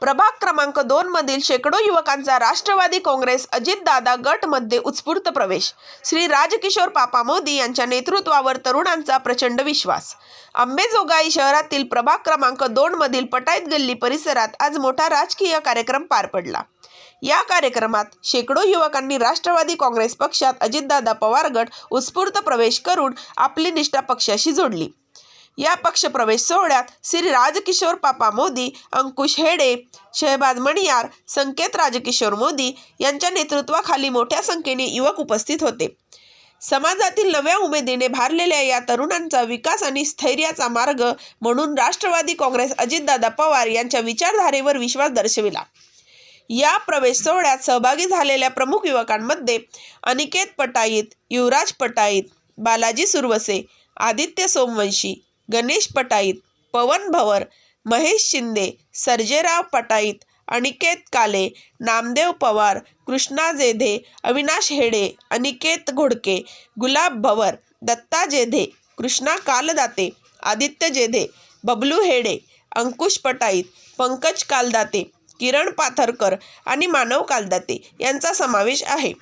प्रभाग क्रमांक दोन मधील शेकडो युवकांचा राष्ट्रवादी काँग्रेस अजितदादा गटमध्ये उत्स्फूर्त प्रवेश. श्री राजकिशोर पापा मोदी यांच्या नेतृत्वावर तरुणांचा प्रचंड विश्वास. अंबेजोगाई शहरातील प्रभाग क्रमांक दोन मधील पटाईत गल्ली परिसरात आज मोठा राजकीय कार्यक्रम पार पडला. या कार्यक्रमात शेकडो युवकांनी राष्ट्रवादी काँग्रेस पक्षात अजितदादा पवार गट उत्स्फूर्त प्रवेश करून आपली निष्ठा पक्षाशी जोडली. या पक्षप्रवेश सोहळ्यात श्री राजकिशोर पापा मोदी अंकुश हेडे शहबाज मणियार संकेत राजकिशोर मोदी यांच्या नेतृत्वाखाली मोठ्या संख्येने युवक उपस्थित होते. समाजातील नव्या उमेदीने भारलेल्या या तरुणांचा विकास आणि स्थैर्याचा मार्ग म्हणून राष्ट्रवादी काँग्रेस अजितदादा पवार यांच्या विचारधारेवर विश्वास दर्शविला. या प्रवेश सोहळ्यात सहभागी झालेल्या प्रमुख युवकांमध्ये अनिकेत पटाईत युवराज पटाईत बालाजी सुरवसे आदित्य सोमवंशी गणेश पटाईत पवन भवर महेश शिंदे सर्जेराव पटाईत अनिकेत काले नामदेव पवार कृष्णा जेधे अविनाश हेडे अनिकेत घोडके गुलाब भवर दत्ता जेधे कृष्णा कालदाते आदित्य जेधे बबलू हेडे अंकुश पटाईत पंकज कालदाते किरण पाथरकर आणि मानव कालदाते यांचा समावेश आहे.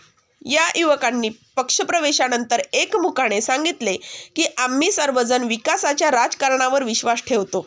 या युवकांनी पक्षप्रवेशानंतर एकमुखाने सांगितले की आम्ही सर्वजण विकासाच्या राजकारणावर विश्वास ठेवतो.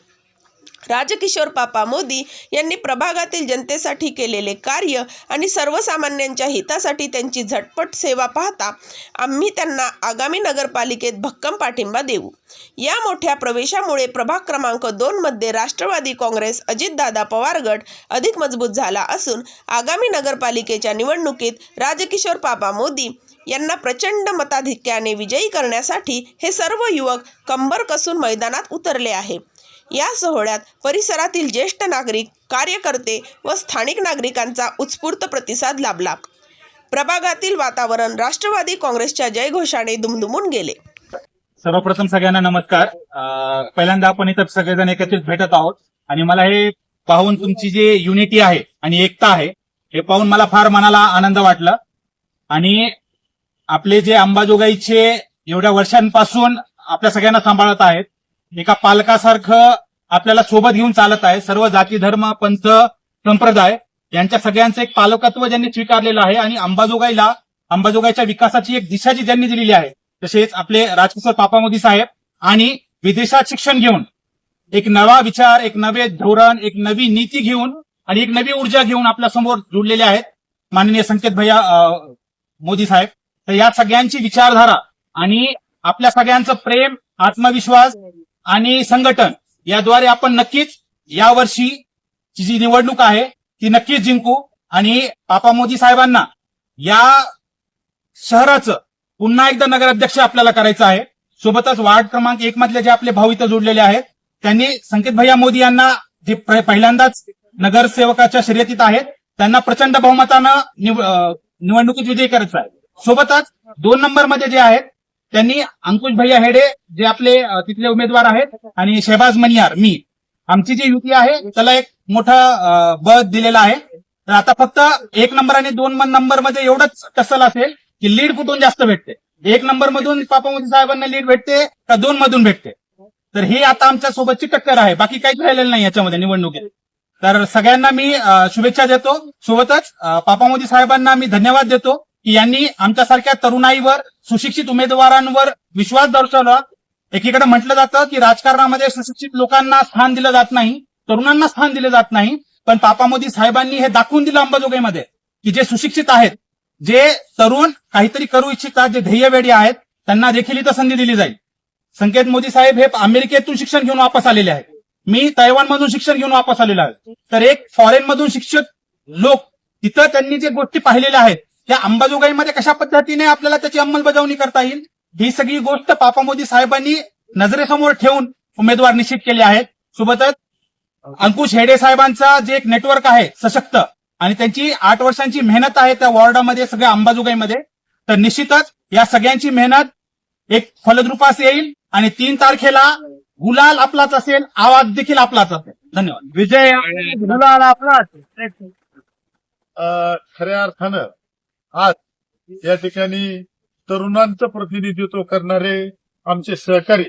राजकिशोर पापा मोदी यांनी प्रभागातील जनतेसाठी केलेले कार्य आणि सर्वसामान्यांच्या हितासाठी त्यांची झटपट सेवा पाहता आम्ही त्यांना आगामी नगरपालिकेत भक्कम पाठिंबा देऊ. या मोठ्या प्रवेशामुळे प्रभाग क्रमांक दोनमध्ये राष्ट्रवादी काँग्रेस अजितदादा पवार गट अधिक मजबूत झाला असून आगामी नगरपालिकेच्या निवडणुकीत राजकिशोर पापा मोदी यांना प्रचंड मताधिक्याने विजयी करण्यासाठी हे सर्व युवक कंबर कसून मैदानात उतरले आहे. या सोहळ्यात परिसरातील ज्येष्ठ नागरिक कार्यकर्ते व स्थानिक नागरिकांचा उत्स्फूर्त प्रतिसाद लाभला. प्रभागातील वातावरण राष्ट्रवादी काँग्रेसच्या जयघोषाने दुमदुमून गेले. सर्वप्रथम सगळ्यांना नमस्कार. पहिल्यांदा आपण इथं सगळेजण एकत्रित भेटत आहोत आणि मला हे पाहून तुमची जी युनिटी आहे आणि एकता आहे हे पाहून मला फार मनाला आनंद वाटला. आणि आपले जे अंबाजोगाईचे एवढ्या वर्षांपासून आपल्या सगळ्यांना सांभाळत आहेत एका पालकासारखं आपल्याला सोबत घेऊन चालत आहे. सर्व जाती धर्म पंथ संप्रदाय यांच्या सगळ्यांचं एक पालकत्व ज्यांनी स्वीकारलेलं आहे आणि अंबाजोगाईला अंबाजोगाईच्या विकासाची एक दिशा जी ज्यांनी दिलेली आहे तसेच आपले राजकिशोर पापा मोदी साहेब आणि विदेशात शिक्षण घेऊन एक नवा विचार एक नवे धोरण एक नवी नीती घेऊन आणि एक नवी ऊर्जा घेऊन आपल्यासमोर जुडलेले आहेत. माननीय संकेत भैया अं, मोदी साहेब. तर या सगळ्यांची विचारधारा आणि आपल्या सगळ्यांचं प्रेम आत्मविश्वास आणि संघटन याद्वारे आपण नक्कीच यावर्षी ची जी निवडणूक आहे ती नक्कीच जिंकू. आणि पापा मोदी साहेबांना या शहराचं पुन्हा एकदा नगराध्यक्ष आपल्याला करायचं आहे. सोबतच वार्ड क्रमांक एक मधले जे आपले भाऊ इथं जोडलेले आहेत त्यांनी संकेत भैया मोदी यांना जे पहिल्यांदाच नगरसेवकाच्या शर्यतीत आहेत त्यांना प्रचंड बहुमतानं निव- निवडणुकीत विजयी करायचं आहे. सोबतच दोन नंबरमध्ये जे आहेत त्यांनी अंकुश भैया हेडे जे आपले तिथले उमेदवार आहेत आणि शेबाज मनियार मी आमची जी युती आहे त्याला एक मोठा बळ दिलेला आहे. तर आता फक्त एक नंबर आणि दोन नंबरमध्ये एवढंच टसल असेल की लीड कुठून जास्त भेटते? एक नंबर मधून पापा मोदी साहेबांना लीड भेटते का दोन मधून भेटते? तर हे आता आमच्या सोबतची टक्कर आहे. बाकी काहीच राहिलेलं नाही याच्यामध्ये निवडणुकीत. तर सगळ्यांना मी शुभेच्छा देतो. सोबतच पापा मोदी साहेबांना मी धन्यवाद देतो की यांनी आमच्यासारख्या तरुणाईवर सुशिक्षित उमेदवारांवर विश्वास दर्शवला. एकीकडे म्हटलं जातं की राजकारणामध्ये सुशिक्षित लोकांना स्थान दिलं जात नाही तरुणांना स्थान दिलं जात नाही पण पापा मोदी साहेबांनी हे दाखवून दिलं अंबाजोगाईमध्ये की जे सुशिक्षित आहेत जे तरुण काहीतरी करू इच्छितात जे ध्येयवेडी आहेत त्यांना देखील इथं संधी दिली जाईल. संकेत मोदी साहेब हे अमेरिकेतून शिक्षण घेऊन वापस आलेले आहेत. मी तैवान मधून शिक्षण घेऊन वापस आलेलो आहे. तर एक फॉरेन मधून शिक्षक लोक तिथं त्यांनी जे गोष्टी पाहिलेल्या आहेत त्या अंबाजोगाईमध्ये कशा पद्धतीने आपल्याला त्याची अंमलबजावणी करता येईल? ही सगळी गोष्ट पापा मोदी साहेबांनी नजरेसमोर ठेवून उमेदवार निश्चित केले आहेत. सोबतच अंकुश हेडे साहेबांचा जे एक नेटवर्क आहे सशक्त आणि त्यांची आठ वर्षांची मेहनत आहे त्या वॉर्डामध्ये सगळ्या अंबाजोगाईमध्ये तर निश्चितच या सगळ्यांची मेहनत एक फलद्रुपास येईल आणि तीन तारखेला गुलाल आपलाच असेल आवाज देखील आपलाच असेल. धन्यवाद. विजय गुलाल आपलाच खऱ्या अर्थानं आज या ठिकाणी तरुणांचं प्रतिनिधित्व करणारे आमचे सहकारी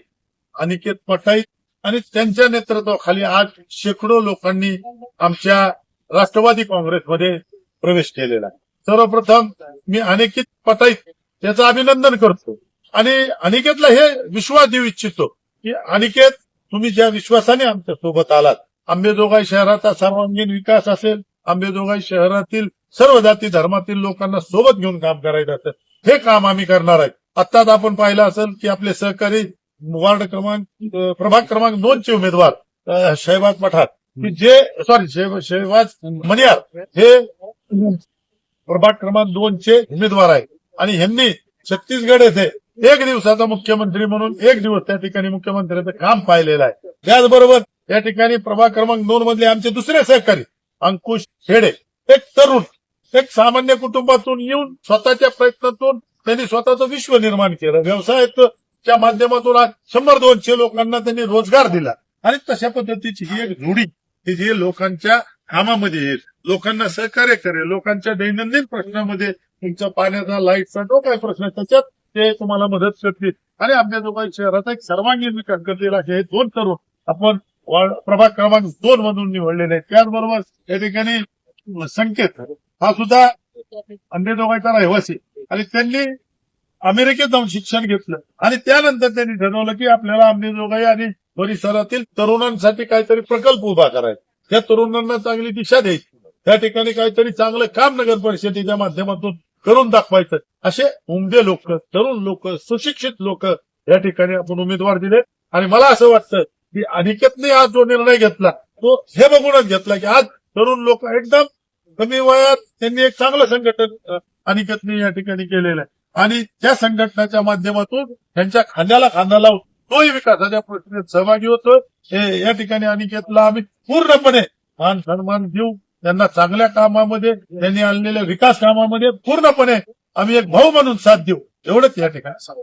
अनिकेत पटाई आणि त्यांच्या नेतृत्वाखाली आज शेकडो लोकांनी आमच्या राष्ट्रवादी काँग्रेसमध्ये प्रवेश केलेला आहे. सर्वप्रथम मी अनिकेत पटाई त्याचं अभिनंदन करतो. आणि अनिकेतला हे विश्वास देऊ इच्छितो की अनिकेत तुम्ही ज्या विश्वासाने आमच्यासोबत आलात आंबेजोगाई शहराचा सर्वांगीण विकास असेल आंबेजोगाई शहरातील सर्व जाती धर्मातील लोकांना सोबत घेऊन काम करायचं असतं हे काम आम्ही करणार आहे. आत्ताच आपण पाहिलं असेल की आपले सहकारी वार्ड क्रमांक प्रभाग क्रमांक दोनचे उमेदवार शहबाज पठार की जे सॉरी शहबाज मनियार हे प्रभाग क्रमांक दोनचे उमेदवार आहेत आणि ह्यांनी छत्तीसगड येथे एक दिवसाचा मुख्यमंत्री म्हणून एक दिवस त्या ठिकाणी मुख्यमंत्र्यांचं काम पाहिलेलं आहे. त्याचबरोबर या ठिकाणी प्रभाग क्रमांक दोन मधले आमचे दुसरे सहकारी अंकुश खेडे. एक तरुण एक सामान्य कुटुंबातून येऊन स्वतःच्या प्रयत्नातून त्यांनी स्वतःचं विश्व निर्माण केलं. व्यवसायाच्या माध्यमातून आज शंभर दोनशे लोकांना त्यांनी रोजगार दिला. आणि तशा पद्धतीची ही एक जोडी की जी लोकांच्या कामामध्ये येईल लोकांना सहकार्य करेल लोकांच्या दैनंदिन प्रश्नामध्ये तुमच्या पाण्याचा लाईटचा जो काही प्रश्न त्याच्यात ते तुम्हाला मदत करतील. आणि अंबेजोगाई शहराचा एक सर्वांगीण विकास करलेला असे हे दोन तरुण आपण प्रभाग क्रमांक दोन मधून निवडलेले आहेत. त्याचबरोबर या ठिकाणी संकेत. हा सुद्धा अंबेजोगाईचा रहिवासी. आणि त्यांनी अमेरिकेत जाऊन शिक्षण घेतलं. आणि त्यानंतर त्यांनी ठरवलं की आपल्याला अंबेजोगाई आणि परिसरातील तरुणांसाठी काहीतरी प्रकल्प उभा करायचा. त्या तरुणांना चांगली दिशा द्यायची. त्या ठिकाणी काहीतरी चांगलं काम नगर परिषदेच्या माध्यमातून करून दाखवायचं. असे उमदे लोक तरुण लोक सुशिक्षित लोक या ठिकाणी आपण उमेदवार दिले आणि मला असं वाटतं की अनिकेतने आज जो निर्णय घेतला तो हे बघूनच घेतला की आज तरुण लोक एकदम कमी वयात त्यांनी एक चांगलं संघटन अ, अनिकेतने या ठिकाणी केलेलं आहे. आणि त्या संघटनाच्या माध्यमातून त्यांच्या खांद्याला खांदा लावून तोही विकासाच्या प्रक्रियेत सहभागी होतो. हे या ठिकाणी अनिकेतला आम्ही पूर्णपणे मान सन्मान देऊ त्यांना चांगल्या कामामध्ये त्यांनी आणलेल्या विकास कामामध्ये पूर्णपणे आम्ही एक भाऊ म्हणून साथ देऊ. एवढंच या ठिकाणी सांगू.